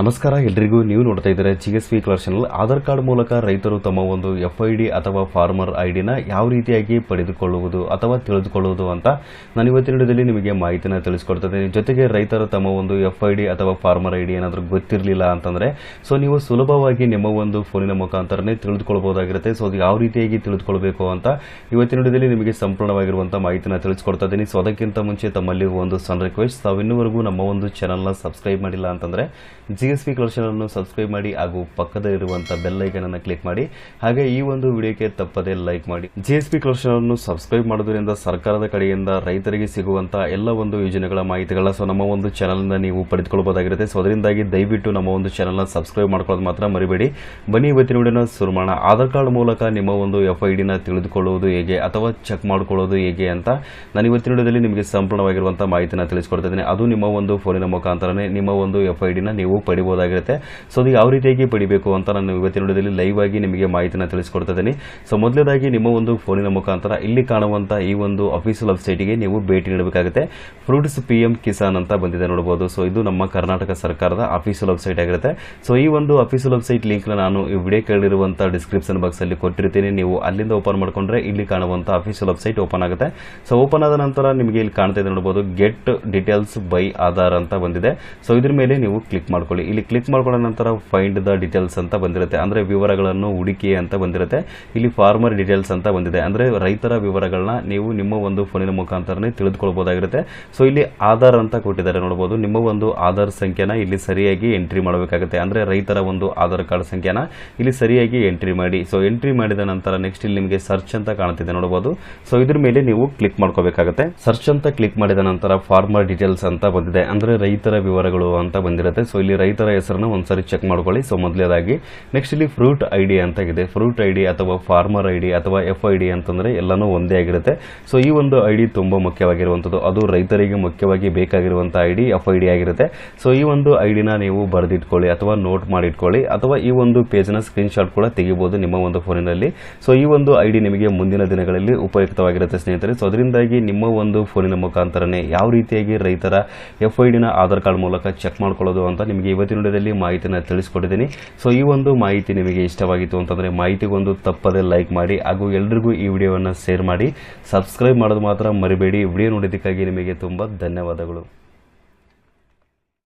ನಮಸ್ಕಾರ, ಎಲ್ರಿಗೂ ನೀವು ನೋಡ್ತಾ ಇದ್ದಾರೆ G S V channel Aadhaar card ಮೂಲಕ ರೈತರು ತಮ್ಮ ಒಂದು ಎಫ್ ಐ ಡಿ ಅಥವಾ ಫಾರ್ಮರ್ ಐ ಡಿನ ಯಾವ ರೀತಿಯಾಗಿ ಪಡೆದುಕೊಳ್ಳುವುದು ಅಥವಾ ತಿಳಿದುಕೊಳ್ಳುವುದು ಅಂತ ನಾನು ಇವತ್ತಿನ ವಿಡಿಯೋದಲ್ಲಿ ನಿಮಗೆ ಮಾಹಿತಿನ ತಿಳಿಸ್ಕೊಡ್ತಿದ್ದೀನಿ. ಜೊತೆಗೆ ರೈತರು ತಮ್ಮ ಒಂದು ಎಫ್ ಐ ಡಿ ಅಥವಾ ಫಾರ್ಮರ್ ಐ ಡಿ ಏನಾದರೂ ಗೊತ್ತಿರಲಿಲ್ಲ ಅಂತಂದರೆ ಸೊ ನೀವು ಸುಲಭವಾಗಿ ನಿಮ್ಮ ಒಂದು ಫೋನಿನ ಮುಖಾಂತರನೇ ತಿಳಿದುಕೊಳ್ಬಹುದಾಗಿರುತ್ತೆ ಸೊ ಅದು ಯಾವ ರೀತಿಯಾಗಿ ತಿಳಿದುಕೊಳ್ಬೇಕು ಅಂತ ಇವತ್ತಿನ ವಿಡಿಯೋದಲ್ಲಿ ನಿಮಗೆ ಸಂಪೂರ್ಣವಾಗಿರುವಂಥ ಮಾಹಿತಿನ ತಿಳಿಸ್ಕೊಡ್ತಾ ಇದ್ದೀನಿ ಸೊ ಅದಕ್ಕಿಂತ ಮುಂಚೆ ತಮ್ಮಲ್ಲಿ ಒಂದು ಸಣ್ಣ ರಿಕ್ವೆಸ್ಟ್ ತಾವು ಇನ್ನೂವರೆಗೂ ನಮ್ಮ ಒಂದು ಚಾನಲ್ನ ಸಬ್ಸ್ಕ್ರೈಬ್ ಮಾಡಿಲ್ಲ ಅಂತಂದ್ರೆ ಜಿ ಎಸ್ ಪಿ ಅನ್ನು ಸಬ್ಸ್ಕ್ರೈಬ್ ಮಾಡಿ ಹಾಗೂ ಪಕ್ಕದಲ್ಲಿರುವಂಥ ಬೆಲ್ ಐಕನ್ ಅನ್ನು ಕ್ಲಿಕ್ ಮಾಡಿ. ಹಾಗೆ ಈ ಒಂದು ವಿಡಿಯೋಕ್ಕೆ ತಪ್ಪದೇ ಲೈಕ್ ಮಾಡಿ. ಜಿ ಎಸ್ ಪಿ ಅನ್ನು ಸಬ್ಸ್ಕ್ರೈಬ್ ಮಾಡೋದ್ರಿಂದ ಸರ್ಕಾರದ ಕಡೆಯಿಂದ ರೈತರಿಗೆ ಸಿಗುವಂಥ ಎಲ್ಲ ಒಂದು ಯೋಜನೆಗಳ ಮಾಹಿತಿಗಳ ಸೊ ನಮ್ಮ ಒಂದು ಚಾನಲ್ನ ನೀವು ಪಡೆದುಕೊಳ್ಳಬಹುದಾಗಿರುತ್ತೆ ಸೊ ಅದರಿಂದಾಗಿ ದಯವಿಟ್ಟು ನಮ್ಮ ಒಂದು ಚಾನಲ್ನ ಸಬ್ಸ್ಕ್ರೈಬ್ ಮಾಡ್ಕೊಳ್ಳೋದು ಮಾತ್ರ ಮರಿಬೇಡಿ. ಬನ್ನಿ ಇವತ್ತಿನ ವಿಡಿಯೋನ ಶುರು ಮಾಡೋಣ. ಆಧಾರ್ ಕಾರ್ಡ್ ಮೂಲಕ ನಿಮ್ಮ ಒಂದು ಎಫ್ ಐ ಡಿನ ತಿಳಿದುಕೊಳ್ಳುವುದು ಹೇಗೆ ಅಥವಾ ಚೆಕ್ ಮಾಡ್ಕೊಳ್ಳೋದು ಹೇಗೆ ಅಂತ ನಾನು ಇವತ್ತಿನ ವಿಡಿಯೋದಲ್ಲಿ ನಿಮಗೆ ಸಂಪೂರ್ಣವಾಗಿರುವಂಥ ಮಾಹಿತಿನ ತಿಳಿಸ್ಕೊಡ್ತಾ ಅದು ನಿಮ್ಮ ಒಂದು ಫೋನಿನ ಮುಖಾಂತರನೇ ನಿಮ್ಮ ಒಂದು ಎಫ್ ಐ ಡಿನ ನೀವು ಪಡಿಬಹುದಾಗಿರುತ್ತೆ ಸೊ ಅದು ಯಾವ ರೀತಿಯಾಗಿ ಪಡಿಬೇಕು ಅಂತ ನಾನು ಇವತ್ತಿನ ವಿಡಿಯೋದಲ್ಲಿ ಲೈವ್ ಆಗಿ ನಿಮಗೆ ಮಾಹಿತಿನ ತಿಳಿಸ್ಕೊಡ್ತಾ ಇದ್ದೀನಿ. ಸೊ ಮೊದಲನೇದಾಗಿ ನಿಮ್ಮ ಒಂದು ಫೋನಿನ ಮುಖಾಂತರ ಇಲ್ಲಿ ಕಾಣುವಂತಹ ಈ ಒಂದು ಅಫಿಷಿಯಲ್ ವೆಬ್ಸೈಟ್ಗೆ ನೀವು ಭೇಟಿ ನೀಡಬೇಕಾಗುತ್ತೆ. ಫ್ರೂಟ್ಸ್ ಪಿ ಕಿಸಾನ್ ಅಂತ ಬಂದಿದೆ ನೋಡಬಹುದು ಸೊ ಇದು ನಮ್ಮ ಕರ್ನಾಟಕ ಸರ್ಕಾರದ ಅಫೀಷಿಯಲ್ ವೆಬ್ಸೈಟ್ ಆಗಿರುತ್ತೆ. ಸೊ ಈ ಒಂದು ಅಫೀಷಿಯಲ್ ವೆಬ್ಸೈಟ್ ಲಿಂಕ್ ನಾನು ಈ ವಿಡಿಯೋ ಕೇಳಿರುವಂತಹ ಡಿಸ್ಕ್ರಿಪ್ಷನ್ ಬಾಕ್ಸ್ ಅಲ್ಲಿ ಕೊಟ್ಟಿರ್ತೀನಿ. ನೀವು ಅಲ್ಲಿಂದ ಓಪನ್ ಮಾಡ್ಕೊಂಡ್ರೆ ಇಲ್ಲಿ ಕಾಣುವಂತ ಅಫೀಷಿಯಲ್ ವೆಬ್ಸೈಟ್ ಓಪನ್ ಆಗುತ್ತೆ. ಸೊ ಓಪನ್ ಆದ ನಂತರ ನಿಮಗೆ ಇಲ್ಲಿ ಕಾಣ್ತಾ ಇದೆ ನೋಡಬಹುದು ಗೆಟ್ ಡೀಟೇಲ್ಸ್ ಬೈ ಆಧಾರ್ ಅಂತ ಬಂದಿದೆ. ಸೊ ಇದ್ರ ಮೇಲೆ ನೀವು ಕ್ಲಿಕ್ ಮಾಡ್ಕೊಳ್ಳಿ. ಇಲ್ಲಿ ಕ್ಲಿಕ್ ಮಾಡ್ಕೊಂಡ ನಂತರ ಫೈಂಡ್ ದ ಡೀಟೇಲ್ಸ್ ಅಂತ ಬಂದಿರುತ್ತೆ. ಅಂದ್ರೆ ವಿವರಗಳನ್ನು ಹುಡುಕಿ ಅಂತ ಬಂದಿರುತ್ತೆ. ಇಲ್ಲಿ ಫಾರ್ಮರ್ ಡೀಟೇಲ್ಸ್ ಅಂತ ಬಂದಿದೆ. ಅಂದ್ರೆ ರೈತರ ವಿವರಗಳನ್ನ ನೀವು ನಿಮ್ಮ ಒಂದು ಫೋನಿನ ಮುಖಾಂತರನೇ ತಿಳಿದುಕೊಳ್ಬಹುದಾಗಿರುತ್ತೆ ಸೊ ಇಲ್ಲಿ ಆಧಾರ್ ಅಂತ ಕೊಟ್ಟಿದ್ದಾರೆ ನೋಡಬಹುದು ನಿಮ್ಮ ಒಂದು ಆಧಾರ್ ಸಂಖ್ಯೆನ ಇಲ್ಲಿ ಸರಿಯಾಗಿ ಎಂಟ್ರಿ ಮಾಡಬೇಕಾಗುತ್ತೆ. ಅಂದ್ರೆ ರೈತರ ಒಂದು ಆಧಾರ್ ಕಾರ್ಡ್ ಸಂಖ್ಯೆನ ಇಲ್ಲಿ ಸರಿಯಾಗಿ ಎಂಟ್ರಿ ಮಾಡಿ. ಸೊ ಎಂಟ್ರಿ ಮಾಡಿದ ನಂತರ ನೆಕ್ಸ್ಟ್ ಇಲ್ಲಿ ನಿಮಗೆ ಸರ್ಚ್ ಅಂತ ಕಾಣ್ತಿದೆ ನೋಡಬಹುದು ಸೊ ಇದ್ರ ಮೇಲೆ ನೀವು ಕ್ಲಿಕ್ ಮಾಡ್ಕೋಬೇಕಾಗುತ್ತೆ. ಸರ್ಚ್ ಅಂತ ಕ್ಲಿಕ್ ಮಾಡಿದ ನಂತರ ಫಾರ್ಮರ್ ಡೀಟೇಲ್ಸ್ ಅಂತ ಬಂದಿದೆ. ಅಂದ್ರೆ ರೈತರ ವಿವರಗಳು ಅಂತ ಬಂದಿರುತ್ತೆ. ಸೊ ಇಲ್ಲಿ ರೈತರ ಹೆಸರನ್ನ ಒಂದ್ಸರಿ ಚೆಕ್ ಮಾಡ್ಕೊಳ್ಳಿ. ಸೊ ಮೊದಲೇದಾಗಿ ನೆಕ್ಸ್ಟ್ ಇಲ್ಲಿ ಫ್ರೂಟ್ ಐ ಡಿ ಅಂತ ಇದೆ. ಫ್ರೂಟ್ ಐ ಡಿ ಅಥವಾ ಫಾರ್ಮರ್ ಐ ಡಿ ಅಥವಾ ಎಫ್ ಐ ಡಿ ಅಂತಂದ್ರೆ ಎಲ್ಲಾನು ಒಂದೇ ಆಗಿರುತ್ತೆ. ಸೊ ಈ ಒಂದು ಐ ಡಿ ತುಂಬಾ ಮುಖ್ಯವಾಗಿರುವಂತದ್ದು ಅದು ರೈತರಿಗೆ ಮುಖ್ಯವಾಗಿ ಬೇಕಾಗಿರುವಂತಹ I D F I D ಆಗಿರುತ್ತೆ. ಸೊ ಈ ಒಂದು ಐ ಡಿನ ನೀವು ಬರೆದಿಟ್ಕೊಳ್ಳಿ ಅಥವಾ ನೋಟ್ ಮಾಡಿಟ್ಕೊಳ್ಳಿ. ಅಥವಾ ಈ ಒಂದು ಪೇಜ್ನ ಸ್ಕ್ರೀನ್ ಶಾಟ್ ಕೂಡ ತೆಗಿಬಹುದು ನಿಮ್ಮ ಒಂದು ಫೋನಿನಲ್ಲಿ. ಸೊ ಈ ಒಂದು ಐ ಡಿ ನಿಮಗೆ ಮುಂದಿನ ದಿನಗಳಲ್ಲಿ ಉಪಯುಕ್ತವಾಗಿರುತ್ತೆ ಸ್ನೇಹಿತರೆ. ಸೊ ಅದರಿಂದಾಗಿ ನಿಮ್ಮ ಒಂದು ಫೋನಿನ ಮುಖಾಂತರನೇ ಯಾವ ರೀತಿಯಾಗಿ ರೈತರ ಎಫ್ ಐ ಡಿನ ಆಧಾರ್ ಕಾರ್ಡ್ ಮೂಲಕ ಚೆಕ್ ಮಾಡ್ಕೊಳ್ಳೋದು ಅಂತ ನಿಮಗೆ ಇವತ್ತಿನ ವಿಡಿಯೋದಲ್ಲಿ ಮಾಹಿತಿನ ತಿಳಿಸ್ಕೊಟ್ಟಿದ್ದೀನಿ. ಸೊ ಈ ಒಂದು ಮಾಹಿತಿ ನಿಮಗೆ ಇಷ್ಟವಾಗಿತ್ತು ಅಂತಂದರೆ ಮಾಹಿತಿಗೊಂದು ತಪ್ಪದೆ ಲೈಕ್ ಮಾಡಿ ಹಾಗೂ ಎಲ್ರಿಗೂ ಈ ವಿಡಿಯೋವನ್ನು ಶೇರ್ ಮಾಡಿ. ಸಬ್ಸ್ಕ್ರೈಬ್ ಮಾಡೋದು ಮಾತ್ರ ಮರಿಬೇಡಿ. ವಿಡಿಯೋ ನೋಡಿದ್ದಕ್ಕಾಗಿ ನಿಮಗೆ ತುಂಬ ಧನ್ಯವಾದಗಳು.